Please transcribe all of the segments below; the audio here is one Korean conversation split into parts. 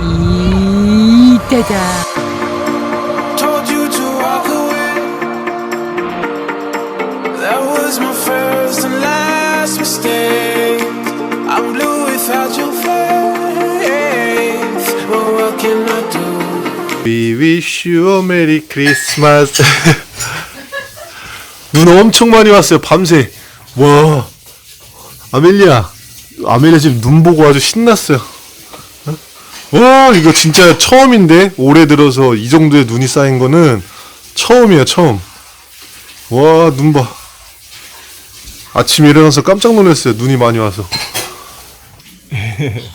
이 짜자. told you to walk away. That was my first and last mistake. I'm blue without your face. But what can I do? We wish you a merry Christmas. 눈 엄청 많이 왔어요. 밤새. 와. 아멜리아. 아멜리아 지금 눈 보고 아주 신났어요. 어? 와, 이거 진짜 처음인데? 올해 들어서 이 정도의 눈이 쌓인 거는 처음이에요, 처음. 와, 눈 봐. 아침에 일어나서 깜짝 놀랐어요. 눈이 많이 와서.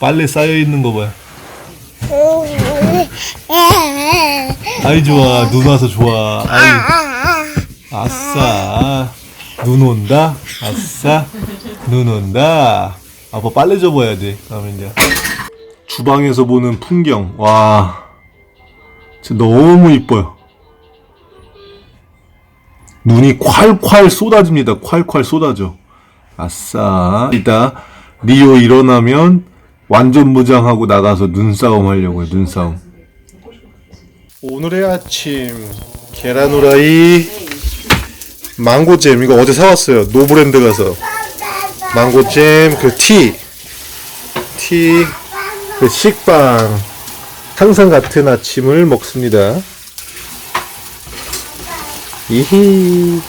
빨래 쌓여 있는 거 봐요. 아이 좋아 눈 와서 좋아 아이 아싸 눈 온다? 아싸. 눈 온다. 아빠 빨래 접어야 돼. 그러면 이제 주방에서 보는 풍경. 와. 진짜 너무 이뻐요. 눈이 콸콸 쏟아집니다. 콸콸 쏟아져. 아싸. 이따 리오 일어나면 완전 무장하고 나가서 눈싸움 하려고 해 눈싸움. 오늘의 아침 계란 후라이 망고잼 이거 어제 사왔어요. 노브랜드 가서. 망고잼 그티티. 그 식빵. 항상 같은 아침을 먹습니다. 이히.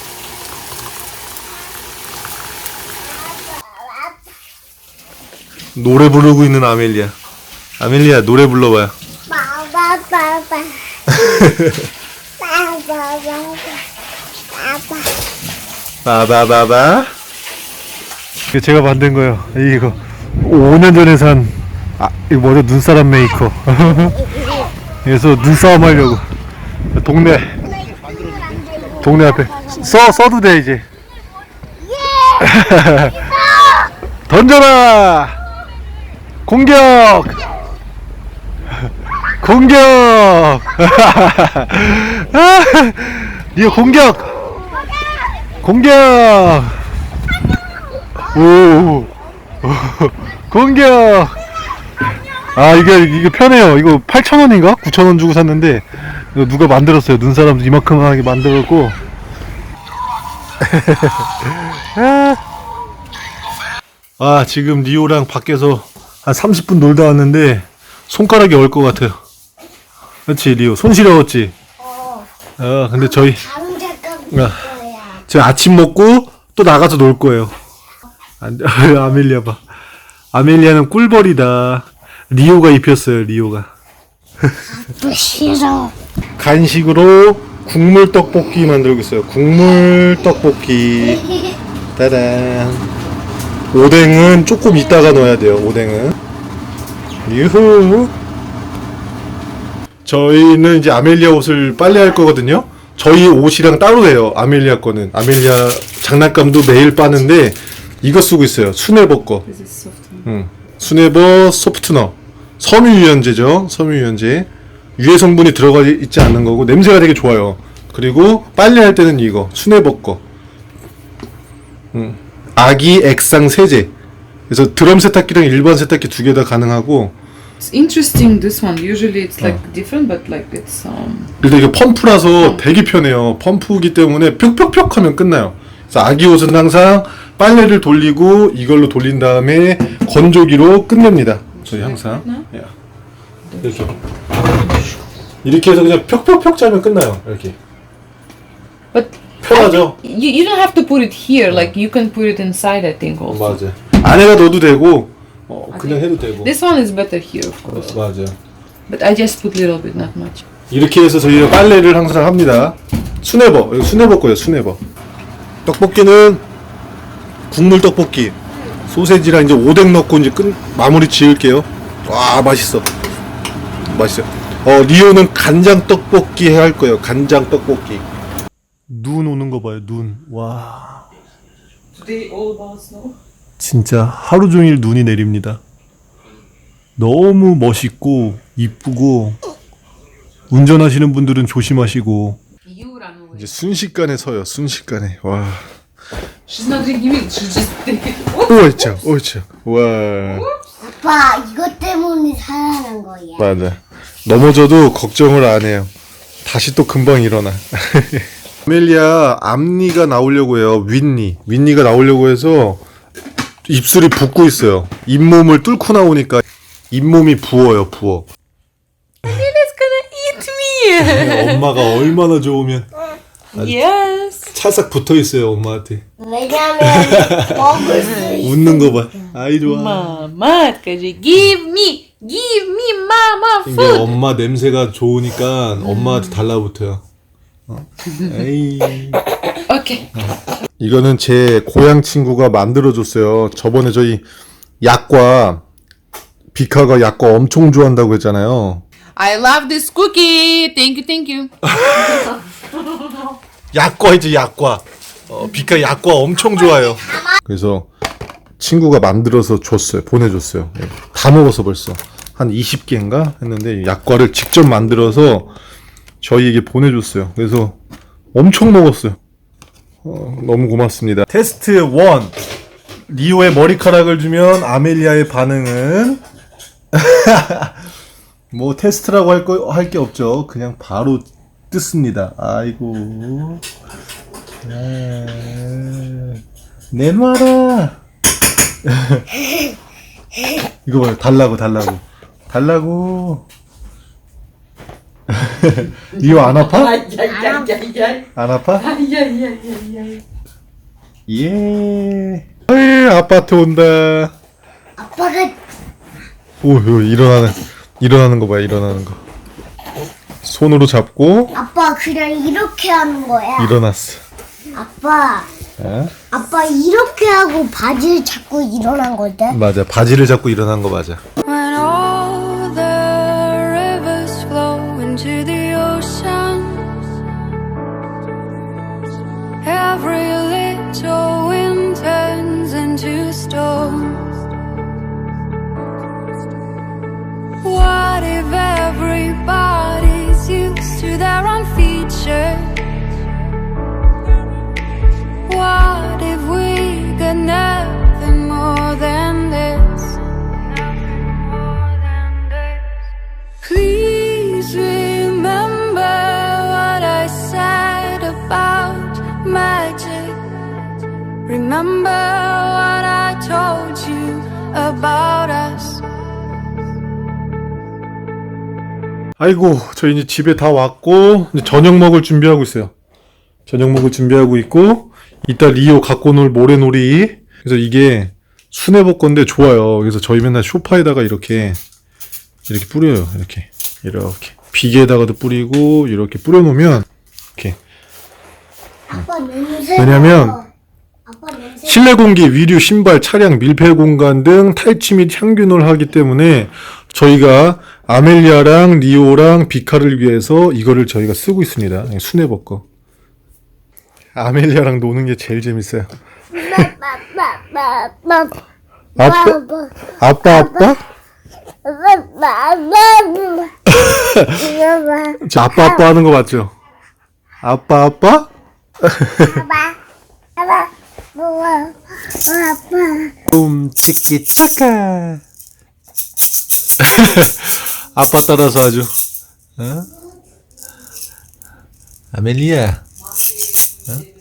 노래 부르고 있는 아멜리아. 아멜리아 노래 불러봐요 바바바바 이거 제가 만든 거예요. 이거 5년 전에 산 아, 이거 뭐죠? 눈사람 메이커. 그래서 눈싸움 하려고. 동네. 동네 앞에. 써 써도 돼 이제. 던져라! 공격! 공격! 니가 공격 공격! 오, 공격! 아, 이게, 이게 편해요. 이거 8,000원인가? 9,000원 주고 샀는데, 이거 누가 만들었어요. 눈사람 이만큼 하게 만들었고. 아, 지금 리오랑 밖에서 한 30분 놀다 왔는데, 손가락이 얼 것 같아요. 그렇지, 리오. 손 시려웠지? 어, 근데 저희, 아. 저 아침 먹고 또 나가서 놀 거예요. 안. 아멜리아 봐. 아멜리아는 꿀벌이다. 리오가 입혔어요, 리오가. 또 싫어. 간식으로 국물 떡볶이 만들고 있어요. 국물 떡볶이. 따란. 오뎅은 조금 이따가 넣어야 돼요, 오뎅은. 유후. 저희는 이제 아멜리아 옷을 빨래할 거거든요. 저희 옷이랑 따로 해요. 아멜리아 거는. 아멜리아 장난감도 매일 빠는데 이거 쓰고 있어요. 수네버 거. 응. 수네버 소프트너. 섬유 유연제죠. 섬유 유연제. 유해 성분이 들어가 있지 않는 거고 냄새가 되게 좋아요. 그리고 빨래할 때는 이거 수네버 거. 응. 아기 액상 세제. 그래서 드럼 세탁기랑 일반 세탁기 두 개 다 가능하고 It's interesting this one. Usually it's like different, but like it's um. 일단 이게 펌프라서 되게 편해요. 펌프기 때문에 뿅뿅뿅 하면 끝나요. 그래서 아기 옷은 항상 빨래를 돌리고 이걸로 돌린 다음에 건조기로 끝냅니다. 저희 항상. 야. 이렇게. 이렇게 해서 그냥 뿅뿅뿅 짜면 끝나요. 이렇게. But 편하죠? you, you don't have to put it here. Like you can put it inside. I think also. 맞아. 안에다 넣어도 되고 어, 그냥 해도 되고. This one is better here, of course. 맞아. But I just put little bit, not much. 이렇게 해서 저희가 빨래를 항상 합니다. 수네버, 이거 수네버 거예요, 수네버. 떡볶이는 국물 떡볶이. 소세지랑 이제 오뎅 넣고 이제 끝 마무리 지을게요. 와 맛있어, 맛있어요. 어 리오는 간장 떡볶이 해야 할 거예요. 간장 떡볶이. 눈 오는 거 봐요, 눈. 와. Today all about snow. 진짜 하루 종일 눈이 내립니다. 너무 멋있고 이쁘고 운전하시는 분들은 조심하시고. 이제 순식간에 서요. 순식간에 와 milk. She's just. 옳죠, 옳죠. 와, 아빠 이것 때문에 살아난 거야. 맞아. 넘어져도 걱정을 안 해요. 다시 또 금방 일어나. 아멜리아 앞니가 나오려고 해요. 윗니. 윗니가 나오려고 해서 입술이 붓고 있어요. 잇몸을 뚫고 나오니까 잇몸이 부어요, 부어. 어, 엄마가 얼마나 좋으면 어, Yes. 찰싹 붙어 있어요, 엄마한테. 왜냐면 웃는 거 봐. 아이 좋아. Mama, give me, give me mama food? 엄마 냄새가 좋으니까 엄마한테 달라붙어요. 어? 에이. Okay. 이거는 제 고향 친구가 만들어줬어요. 저번에 저희 약과 비카가 약과 엄청 좋아한다고 했잖아요. I love this cookie. Thank you, thank you. 약과이지 약과. 어, 비카 약과 엄청 좋아요. 그래서 친구가 만들어서 줬어요. 보내줬어요. 예. 다 먹어서 벌써 한 20개인가 했는데 약과를 직접 만들어서 저희에게 보내줬어요. 그래서 엄청 먹었어요. 어, 너무 고맙습니다. 테스트 1. 리오의 머리카락을 주면 아멜리아의 반응은 뭐 테스트라고 할 거 할 게 없죠. 그냥 바로 뜯습니다. 아이고. 네. 내놔라. 이거 봐요. 달라고 달라고 달라고. 리오 안 아파? 안 아파? 예. 에이, 아빠한테 온다. 아빠가 오, 오, 일어나는 일어나는 거 봐요. 일어나는 거. 손으로 잡고 아빠 그냥 이렇게 하는 거야. 일어났어. 아빠 어? 아빠 이렇게 하고 바지를 잡고 일어난 거지. 맞아. 바지를 잡고 일어난 거 맞아. Remember what I told you about us. 아이고, 저희 이제 집에 다 왔고 이제 저녁 먹을 준비하고 있어요. 저녁 먹을 준비하고 있고 이따 리오 갖고 놀 모래놀이. 그래서 이게 수뇌복 건데 좋아요. 그래서 저희 맨날 소파에다가 이렇게 이렇게 뿌려요. 이렇게 이렇게 비계에다가도 뿌리고 이렇게 뿌려놓으면 이렇게 아빠 냄새. 왜냐면. 실내 공기, 위류, 신발, 차량, 밀폐 공간 등 탈취 및 향균을 하기 때문에 저희가 아멜리아랑 리오랑 비카를 위해서 이거를 저희가 쓰고 있습니다. 수뇌복 거. 아멜리아랑 노는 게 제일 재밌어요. 빠빠빠빠. 아빠, 아빠, 아빠? 저 아빠, 아빠 하는 거 맞죠? 아빠, 아빠? 음, 치키타카. 아빠 따라서 아주. 어? 아멜리아. 어?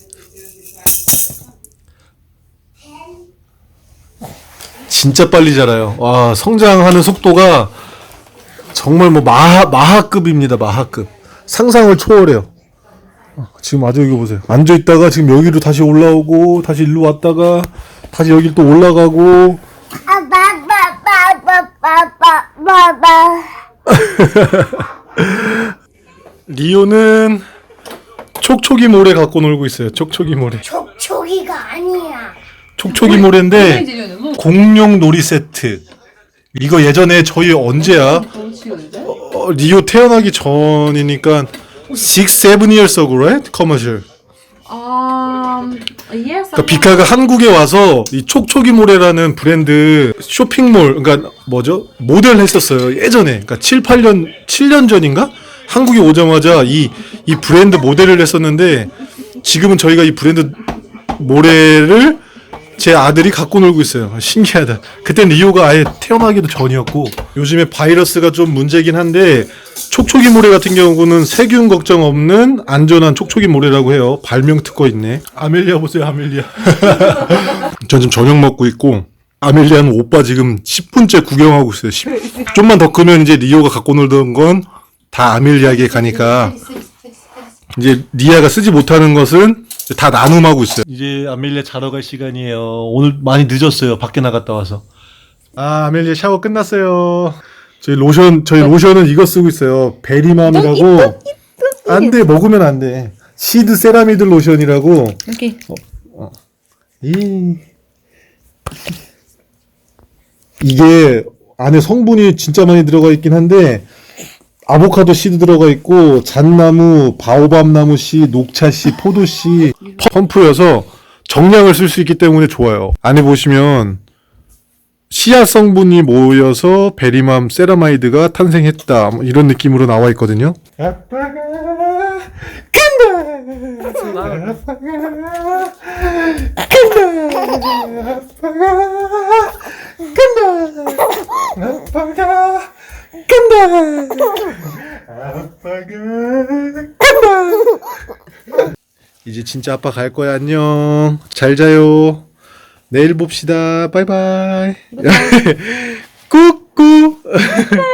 진짜 빨리 자라요. 와, 성장하는 속도가 정말 뭐 마하, 마하급입니다. 마하급. 상상을 초월해요. 어, 지금 아주 여기 보세요. 앉아 있다가 지금 여기로 다시 올라오고 다시 일로 왔다가 다시 여기 또 올라가고 리오는 촉촉이 모래 갖고 놀고 있어요. 촉촉이 모래. 촉촉이가 아니야. 촉촉이 모래인데 공룡 놀이 세트. 이거 예전에 저희 언제야? 어, 리오 태어나기 전이니까 6, 7 years ago, right? 커머셜. Um, yes. 그러니까 비카가 한국에 와서 이 촉촉이 모래라는 브랜드 쇼핑몰 그러니까 뭐죠 모델 했었어요 예전에 그러니까 7, 8년 7년 전인가 한국에 오자마자 이 이 브랜드 모델을 했었는데 지금은 저희가 이 브랜드 모래를 제 아들이 갖고 놀고 있어요. 신기하다. 그땐 리오가 아예 태어나기도 전이었고 요즘에 바이러스가 좀 문제긴 한데 촉촉이 모래 같은 경우는 세균 걱정 없는 안전한 촉촉이 모래라고 해요. 발명 특허 있네. 아멜리아 보세요, 아멜리아. 전 지금 저녁 먹고 있고 아멜리아는 오빠 지금 10분째 구경하고 있어요. 10. 좀만 더 크면 이제 리오가 갖고 놀던 건 다 아멜리아에게 가니까 이제 리아가 쓰지 못하는 것은 다 나눔하고 있어요. 이제 아멜리아 자러 갈 시간이에요. 오늘 많이 늦었어요. 밖에 나갔다 와서. 아, 아멜리아 샤워 끝났어요. 저희 로션, 저희 로션은 이거 쓰고 있어요. 베리맘이라고. 안 돼, 먹으면 안 돼. 시드 세라미드 로션이라고. Okay. 이 이게 안에 성분이 진짜 많이 들어가 있긴 한데 아보카도 씨도 들어가 있고 잣나무, 바오밤나무 씨, 녹차 씨, 포도 씨 펌프여서 정량을 쓸 수 있기 때문에 좋아요. 안에 보시면 씨앗 성분이 모여서 베리맘 세라마이드가 탄생했다 뭐 이런 느낌으로 나와 있거든요. 아빠가 간다. 아빠가 아빠가 간다. 아빠가 간다. 이제 진짜 아빠 갈 거야. 안녕. 잘 자요. 내일 봅시다. 바이바이. 꾸꾸.